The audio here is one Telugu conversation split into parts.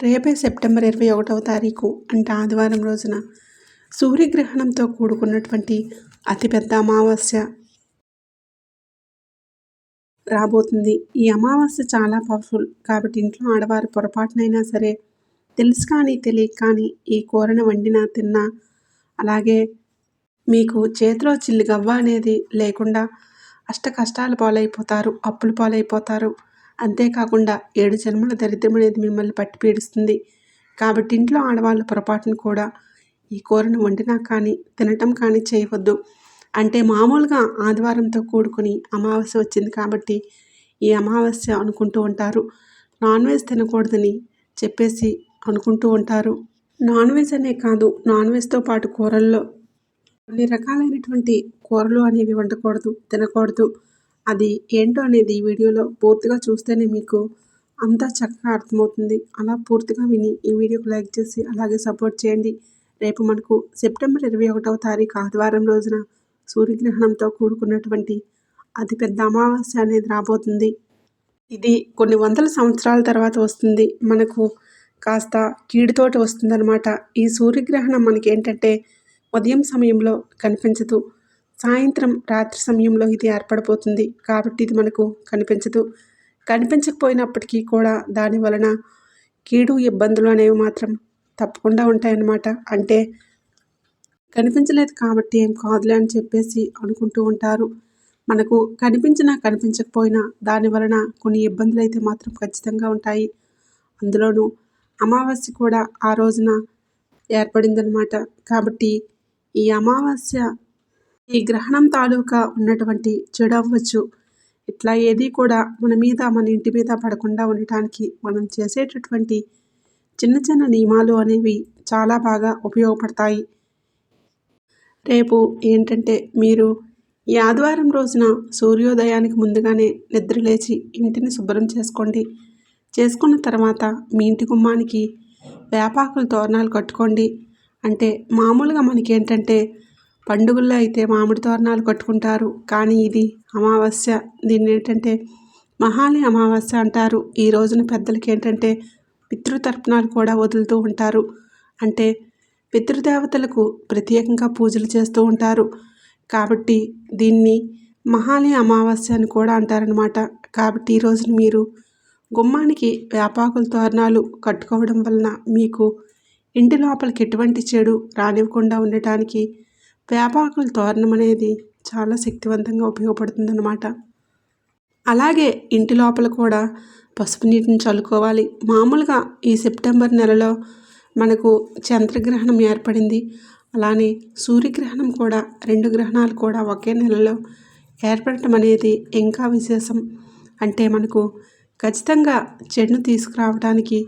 రేపే సెప్టెంబర్ ఇరవై ఒకటవ తారీఖు అంటే ఆదివారం రోజున సూర్యగ్రహణంతో కూడుకున్నటువంటి అతిపెద్ద అమావాస్య రాబోతుంది. ఈ అమావాస్య చాలా పవర్ఫుల్ కాబట్టి ఇంట్లో ఆడవారు పొరపాటునైనా సరే తెలుసు కానీ తెలియక కానీ ఈ కూరను వండినా తిన్నా అలాగే మీకు చేతిలో చిల్లి గవ్వ అనేది లేకుండా అష్ట కష్టాలు పాలైపోతారు అప్పులు పాలైపోతారు. అంతేకాకుండా ఏడు జన్మల దరిద్రం అనేది మిమ్మల్ని పట్టి పీడిస్తుంది. కాబట్టి ఇంట్లో ఆడవాళ్ళు పొరపాటును కూడా ఈ కూరను వండినా కానీ తినటం కానీ చేయవద్దు. అంటే మామూలుగా ఆదివారంతో కూడుకుని అమావాస్య వచ్చింది కాబట్టి ఈ అమావాస్య అనుకుంటూ ఉంటారు. నాన్ వెజ్ తినకూడదని చెప్పేసి అనుకుంటూ ఉంటారు. నాన్ వెజ్ అనే కాదు నాన్ వెజ్తో పాటు కూరల్లో కొన్ని రకాలైనటువంటి కూరలు అనేవి వండకూడదు తినకూడదు. అది ఏంటో అనేది ఈ వీడియోలో పూర్తిగా చూస్తేనే మీకు అంతా చక్కగా అర్థమవుతుంది. అలా పూర్తిగా విని ఈ వీడియోకి లైక్ చేసి అలాగే సపోర్ట్ చేయండి. రేపు మనకు సెప్టెంబర్ ఇరవై ఒకటవ తారీఖు ఆదివారం రోజున సూర్యగ్రహణంతో కూడుకున్నటువంటి అతిపెద్ద అమావాస్య అనేది రాబోతుంది. ఇది కొన్ని వందల సంవత్సరాల తర్వాత వస్తుంది. మనకు కాస్త కీడుతోటి వస్తుందన్నమాట. ఈ సూర్యగ్రహణం మనకి ఏంటంటే ఉదయం సమయంలో కనిపించదు. సాయంత్రం రాత్రి సమయంలో ఇది ఏర్పడిపోతుంది కాబట్టి ఇది మనకు కనిపించదు. కనిపించకపోయినప్పటికీ కూడా దాని వలన కీడు ఇబ్బందులు అనేవి మాత్రం తప్పకుండా ఉంటాయన్నమాట. అంటే కనిపించలేదు కాబట్టి ఏం కాదులే అని చెప్పేసి అనుకుంటూ ఉంటారు. మనకు కనిపించినా కనిపించకపోయినా దాని వలన కొన్ని ఇబ్బందులు అయితే మాత్రం ఖచ్చితంగా ఉంటాయి. అందులోనూ అమావాస్య కూడా ఆ రోజున ఏర్పడిందనమాట కాబట్టి ఈ అమావాస్య ఈ గ్రహణం తాలూకా ఉన్నటువంటి చెడు అవ్వచ్చు. ఇట్లా ఏది కూడా మన మీద మన ఇంటి మీద పడకుండా ఉండటానికి మనం చేసేటటువంటి చిన్న చిన్న నియమాలు అనేవి చాలా బాగా ఉపయోగపడతాయి. రేపు ఏంటంటే మీరు ఈ ఆదివారం రోజున సూర్యోదయానికి ముందుగానే నిద్రలేచి ఇంటిని శుభ్రం చేసుకోండి. చేసుకున్న తర్వాత మీ ఇంటి గుమ్మానికి వేపాకులు తోరణాలు కట్టుకోండి. అంటే మామూలుగా మనకి ఏంటంటే పండుగల్లో అయితే మామిడి తోరణాలు కట్టుకుంటారు. కానీ ఇది అమావాస్య. దీన్ని ఏంటంటే మహాలి అమావాస్య అంటారు. ఈ రోజున పెద్దలకి ఏంటంటే పితృతర్పణాలు కూడా వదులుతూ ఉంటారు. అంటే పితృదేవతలకు ప్రత్యేకంగా పూజలు చేస్తూ ఉంటారు. కాబట్టి దీన్ని మహాలి అమావాస్య అని కూడా అంటారనమాట కాబట్టి ఈ రోజున మీరు గుమ్మానికి వేపాకుల తోరణాలు కట్టుకోవడం వలన మీకు ఇంటి లోపలికి ఎటువంటి చెడు రానివ్వకుండా ఉండటానికి వేపాకుల తోరణం అనేది చాలా శక్తివంతంగా ఉపయోగపడుతుందన్నమాట. అలాగే ఇంటి లోపల కూడా పసుపు నీటిని చల్లుకోవాలి. మామూలుగా ఈ సెప్టెంబర్ నెలలో మనకు చంద్రగ్రహణం ఏర్పడింది. అలానే సూర్యగ్రహణం కూడా రెండు గ్రహణాలు కూడా ఒకే నెలలో ఏర్పడటం అనేది ఇంకా విశేషం. అంటే మనకు ఖచ్చితంగా చెడును తీసుకురావడానికి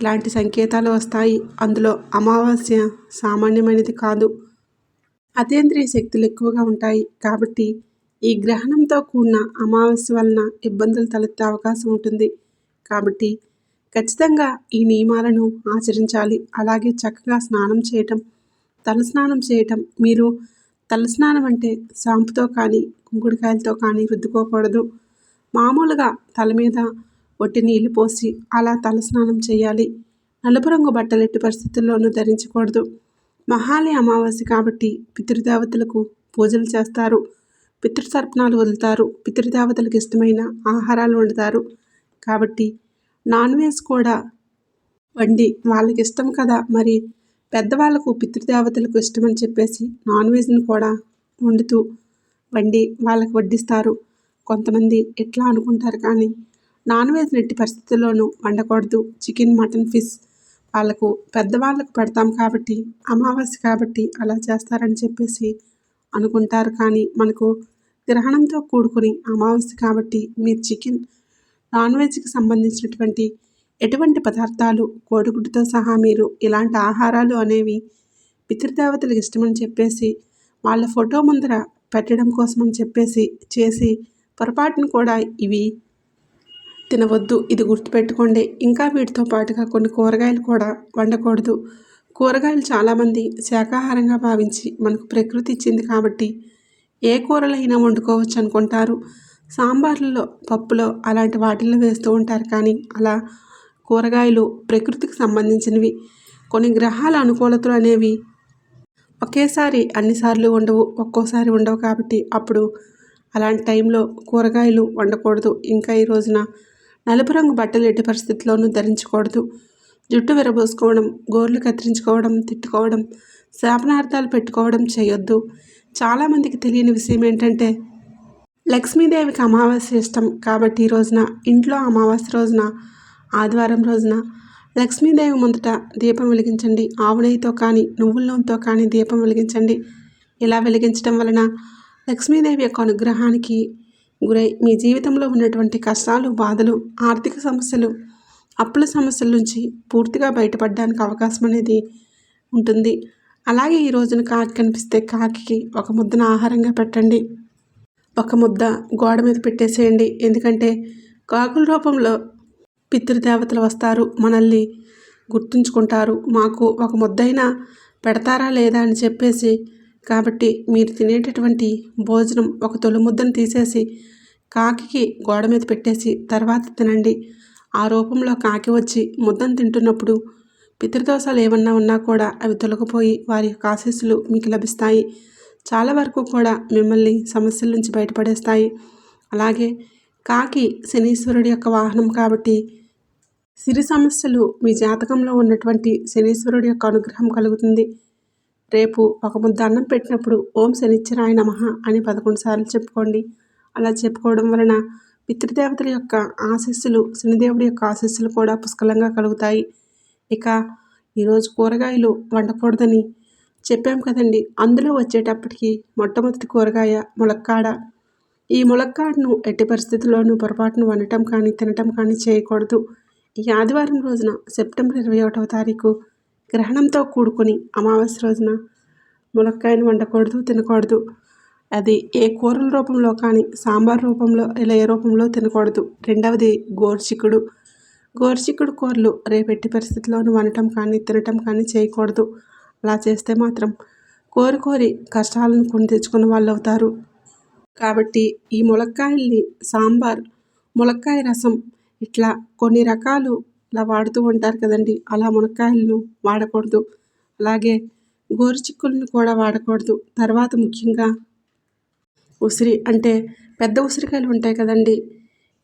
ఇలాంటి సంకేతాలు వస్తాయి. అందులో అమావాస్య సామాన్యమైనది కాదు. అతీంద్రియ శక్తులు ఎక్కువగా ఉంటాయి. కాబట్టి ఈ గ్రహణంతో కూడిన అమావాస్య వలన ఇబ్బందులు తలెత్తే అవకాశం ఉంటుంది. కాబట్టి ఖచ్చితంగా ఈ నియమాలను ఆచరించాలి. అలాగే చక్కగా స్నానం చేయటం తలస్నానం చేయటం. మీరు తలస్నానం అంటే సాంపుతో కానీ కుంకుడుకాయలతో కానీ రుద్దుకోకూడదు. మామూలుగా తల మీద ఒట్టి నీళ్ళు పోసి అలా తలస్నానం చేయాలి. నలుపు రంగు బట్టలు ఎట్టి పరిస్థితుల్లోనూ ధరించకూడదు. మహాలి అమావాస్య కాబట్టి పితృదేవతలకు పూజలు చేస్తారు. పితృతర్పణాలు వదులుతారు. పితృదేవతలకు ఇష్టమైన ఆహారాలు వండుతారు. కాబట్టి నాన్ వెజ్ కూడా వండి వాళ్ళకి ఇష్టం కదా మరి పెద్దవాళ్ళకు పితృదేవతలకు ఇష్టమని చెప్పేసి నాన్ వెజ్ని కూడా వండుతూ వండి వాళ్ళకి వడ్డిస్తారు. కొంతమంది ఎట్లా అనుకుంటారు కానీ నాన్ వెజ్ నెట్టి పరిస్థితుల్లోనూ వండకూడదు. చికెన్ మటన్ ఫిష్ వాళ్ళకు పెద్దవాళ్ళకు పెడతాం కాబట్టి అమావాస్య కాబట్టి అలా చేస్తారని చెప్పేసి అనుకుంటారు. కానీ మనకు గ్రహణంతో కూడుకుని అమావాస్య కాబట్టి మీరు చికెన్ నాన్ వెజ్కి సంబంధించినటువంటి ఎటువంటి పదార్థాలు కోడిగుడ్డుతో సహా మీరు ఇలాంటి ఆహారాలు అనేవి పితృదేవతలకు ఇష్టమని చెప్పేసి వాళ్ళ ఫోటో ముందర పెట్టడం కోసమని చెప్పేసి చేసి పొరపాటును కూడా ఇవి తినవద్దు ఇది గుర్తుపెట్టుకోండి. ఇంకా వీటితో పాటుగా కొన్ని కూరగాయలు కూడా వండకూడదు. కూరగాయలు చాలామంది శాకాహారంగా భావించి మనకు ప్రకృతి ఇచ్చింది కాబట్టి ఏ కూరలైనా వండుకోవచ్చు అనుకుంటారు. సాంబార్లలో పప్పులో అలాంటి వాటిల్లో వేస్తూ ఉంటారు కానీ అలా కూరగాయలు ప్రకృతికి సంబంధించినవి. కొన్ని గ్రహాల అనుకూలతలు అనేవి ఒకేసారి అన్నిసార్లు ఉండవు ఒక్కోసారి ఉండవు కాబట్టి అప్పుడు అలాంటి టైంలో కూరగాయలు వండకూడదు. ఇంకా ఈ రోజున నలుపు రంగు బట్టలు ఎట్టి పరిస్థితుల్లోనూ ధరించకూడదు. జుట్టు విరబోసుకోవడం గోర్లు కత్తిరించుకోవడం తిట్టుకోవడం శాపనార్థాలు పెట్టుకోవడం చేయొద్దు. చాలామందికి తెలియని విషయం ఏంటంటే లక్ష్మీదేవికి అమావాస్య ఇష్టం కాబట్టి ఈ రోజున ఇంట్లో అమావాస్య రోజున ఆదివారం రోజున లక్ష్మీదేవి ముందట దీపం వెలిగించండి. ఆవునెయ్యితో కానీ నువ్వుల కానీ దీపం వెలిగించండి. ఇలా వెలిగించడం వలన లక్ష్మీదేవి యొక్క అనుగ్రహానికి గురై మీ జీవితంలో ఉన్నటువంటి కష్టాలు బాధలు ఆర్థిక సమస్యలు అప్పుల సమస్యల నుంచి పూర్తిగా బయటపడడానికి అవకాశం అనేది ఉంటుంది. అలాగే ఈ రోజున కాకి కనిపిస్తే కాకి ఒక ముద్దను ఆహారంగా పెట్టండి. ఒక ముద్ద గోడ మీద పెట్టేసేయండి. ఎందుకంటే కాకుల రూపంలో పితృదేవతలు వస్తారు మనల్ని గుర్తుంచుకుంటారు. మాకు ఒక ముద్దైనా పెడతారా లేదా అని చెప్పేసి కాబట్టి మీరు తినేటటువంటి భోజనం ఒక తొలి ముద్దను తీసేసి కాకి గోడ మీద పెట్టేసి తర్వాత తినండి. ఆ రూపంలో కాకి వచ్చి ముద్దను తింటున్నప్పుడు పితృదోషాలు ఏమన్నా ఉన్నా కూడా అవి తొలగిపోయి వారి యొక్క ఆశీస్సులు మీకు లభిస్తాయి. చాలా వరకు కూడా మిమ్మల్ని సమస్యల నుంచి బయటపడేస్తాయి. అలాగే కాకి శనీశ్వరుడి యొక్క వాహనం కాబట్టి సిరి సమస్యలు మీ జాతకంలో ఉన్నటువంటి శనీశ్వరుడి యొక్క అనుగ్రహం కలుగుతుంది. రేపు ఒక ముద్ద అన్నం పెట్టినప్పుడు ఓం శనిచ్చరాయ నమ అని పదకొండు సార్లు చెప్పుకోండి. అలా చెప్పుకోవడం వలన పితృదేవతల యొక్క ఆశీస్సులు శనిదేవుడి యొక్క ఆశీస్సులు కూడా పుష్కలంగా కలుగుతాయి. ఇక ఈరోజు కూరగాయలు వండకూడదని చెప్పాం కదండి. అందులో వచ్చేటప్పటికి మొట్టమొదటి కూరగాయ ములక్కాడ. ఈ ములక్కాడను ఎట్టి పరిస్థితుల్లోనూ పొరపాటును వండటం కానీ తినటం కానీ చేయకూడదు. ఈ ఆదివారం రోజున సెప్టెంబర్ ఇరవై ఒకటవ తారీఖు గ్రహణంతో కూడుకొని అమావాస్య రోజున ములక్కాయను వండకూడదు తినకూడదు. అది ఏ కూరల రూపంలో కానీ సాంబార్ రూపంలో ఇలా ఏ రూపంలో తినకూడదు. రెండవది గోర్చిక్కుడు. గోర్చిక్కుడు కూరలు రేపెట్టి పరిస్థితుల్లోనూ వండటం కానీ తినటం కానీ చేయకూడదు. అలా చేస్తే మాత్రం కోరి కోరి కష్టాలను కొని తెచ్చుకున్న వాళ్ళు అవుతారు కాబట్టి ఈ ములక్కాయల్ని సాంబార్ ములక్కాయ రసం ఇట్లా కొన్ని రకాలు ఇలా వాడుతూ ఉంటారు కదండి. అలా మునక్కాయలను వాడకూడదు. అలాగే గోరుచిక్కులను కూడా వాడకూడదు. తర్వాత ముఖ్యంగా ఉసిరి అంటే పెద్ద ఉసిరికాయలు ఉంటాయి కదండి.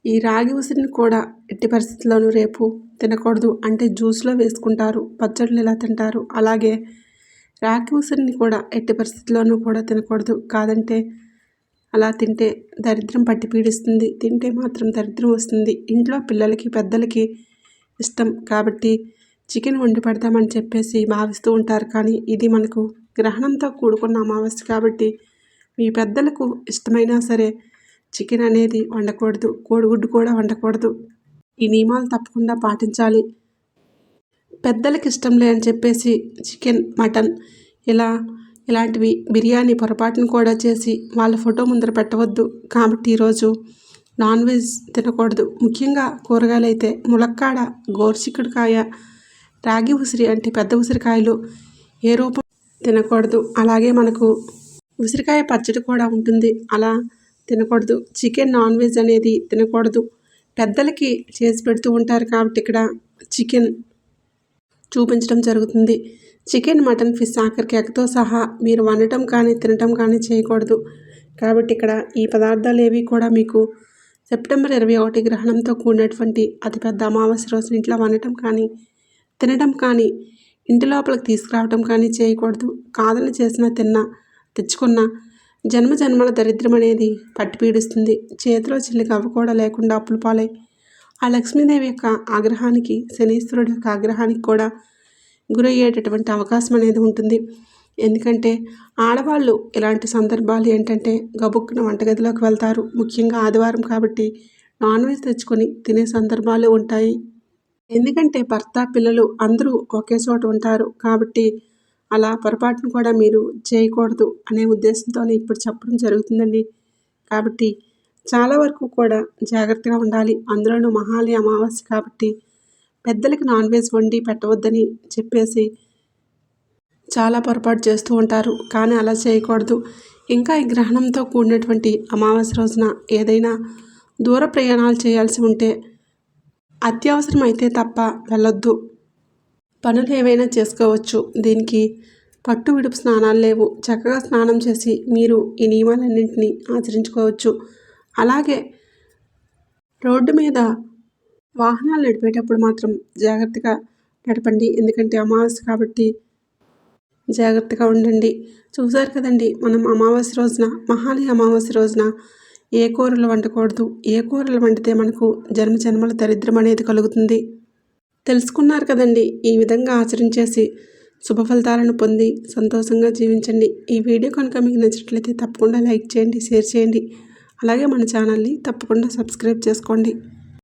ఈ రాగి ఉసిరిని కూడా ఎట్టి పరిస్థితుల్లోనూ రేపు తినకూడదు. అంటే జ్యూస్లో వేసుకుంటారు. పచ్చళ్ళు ఇలా తింటారు? అలాగే రాగి ఉసిరిని కూడా ఎట్టి పరిస్థితుల్లోనూ కూడా తినకూడదు. కాదంటే అలా తింటే దరిద్రం పట్టి పీడిస్తుంది. తింటే మాత్రం దరిద్రం వస్తుంది. ఇంట్లో పిల్లలకి పెద్దలకి ఇష్టం. కాబట్టి చికెన్ వండి పెడతామని చెప్పేసి భావిస్తూ ఉంటారు. కానీ ఇది మనకు గ్రహణంతో కూడుకున్న అమావాస్య కాబట్టి మీ పెద్దలకు ఇష్టమైనా సరే చికెన్ అనేది వండకూడదు. కోడిగుడ్డు కూడా వండకూడదు. ఈ నియమాలు తప్పకుండా పాటించాలి. పెద్దలకి ఇష్టం లే అని చెప్పేసి చికెన్ మటన్ ఇలా ఇలాంటివి బిర్యానీ పొరపాటును కూడా చేసి వాళ్ళ ఫోటో ముందర పెట్టవద్దు. కాబట్టి ఈరోజు నాన్ వెజ్ తినకూడదు. ముఖ్యంగా కూరగాయలు అయితే ములక్కాడ గోర్చిక్కుడుకాయ రాగి ఉసిరి అంటే పెద్ద ఉసిరికాయలు ఏ రూపం తినకూడదు. అలాగే మనకు ఉసిరికాయ పచ్చడి కూడా ఉంటుంది. అలా తినకూడదు. చికెన్ నాన్ వెజ్ అనేది తినకూడదు. పెద్దలకి చేసి పెడుతూ ఉంటారు కాబట్టి ఇక్కడ చికెన్ చూపించడం జరుగుతుంది. చికెన్ మటన్ ఫిష్ ఆఖరికి ఎగ్తో సహా మీరు వండటం కానీ తినటం కానీ చేయకూడదు. కాబట్టి ఇక్కడ ఈ పదార్థాలు ఏవి కూడా మీకు సెప్టెంబర్ ఇరవై ఒకటి గ్రహణంతో కూడినటువంటి అతిపెద్ద అమావాస్య రోజు ఇంట్లో వండటం కానీ తినడం కానీ ఇంటి లోపలికి తీసుకురావటం కానీ చేయకూడదు. కాదని చేసిన తిన్నా తెచ్చుకున్న జన్మ జన్మల దరిద్రం అనేది పట్టిపీడిస్తుంది చేతిలో చిల్లి గవ్వ కూడా లేకుండా అప్పులు పాలై ఆ లక్ష్మీదేవి యొక్క ఆగ్రహానికి శనీశ్వరుడు యొక్క ఆగ్రహానికి కూడా గురయ్యేటటువంటి అవకాశం అనేది ఉంటుంది. ఎందుకంటే ఆడవాళ్ళు ఇలాంటి సందర్భాలు ఏంటంటే గబుక్కున వంటగదిలోకి వెళ్తారు. ముఖ్యంగా ఆదివారం కాబట్టి నాన్ వెజ్ తెచ్చుకొని తినే సందర్భాలు ఉంటాయి. ఎందుకంటే భర్త పిల్లలు అందరూ ఒకే చోట ఉంటారు కాబట్టి అలా పొరపాటును కూడా మీరు చేయకూడదు అనే ఉద్దేశంతో ఇప్పుడు చెప్పడం జరుగుతుందండి. కాబట్టి చాలా వరకు కూడా జాగ్రత్తగా ఉండాలి. అందులోనూ మహాలి అమావాస్య కాబట్టి పెద్దలకి నాన్ వెజ్ వండి పెట్టవద్దని చెప్పేసి చాలా పొరపాటు చేస్తూ ఉంటారు కానీ అలా చేయకూడదు. ఇంకా ఈ గ్రహణంతో కూడినటువంటి అమావాస్య రోజున ఏదైనా దూర ప్రయాణాలు చేయాల్సి ఉంటే అత్యవసరమైతే తప్ప వెళ్ళొద్దు. పనులు ఏవైనా చేసుకోవచ్చు. దీనికి పట్టు విడుపు స్నానాలు లేవు. చక్కగా స్నానం చేసి మీరు ఈ నియమాలన్నింటినీ ఆచరించుకోవచ్చు. అలాగే రోడ్డు మీద వాహనాలు నడిపేటప్పుడు మాత్రం జాగ్రత్తగా నడపండి. ఎందుకంటే అమావాస్య కాబట్టి జాగ్రత్తగా ఉండండి. చూసారు కదండి మనం అమావాస్య రోజున మహాలయ అమావాస్య రోజున ఏ కూరలు వండకూడదు? ఏ కూరలు వండితే మనకు జన్మ జన్మల దరిద్రం అనేది కలుగుతుంది? తెలుసుకున్నారు కదండి ఈ విధంగా ఆచరించేసి శుభ ఫలితాలను పొంది సంతోషంగా జీవించండి. ఈ వీడియో కనుక మీకు నచ్చినట్లయితే తప్పకుండా లైక్ చేయండి షేర్ చేయండి. అలాగే మన ఛానల్ని తప్పకుండా సబ్స్క్రైబ్ చేసుకోండి.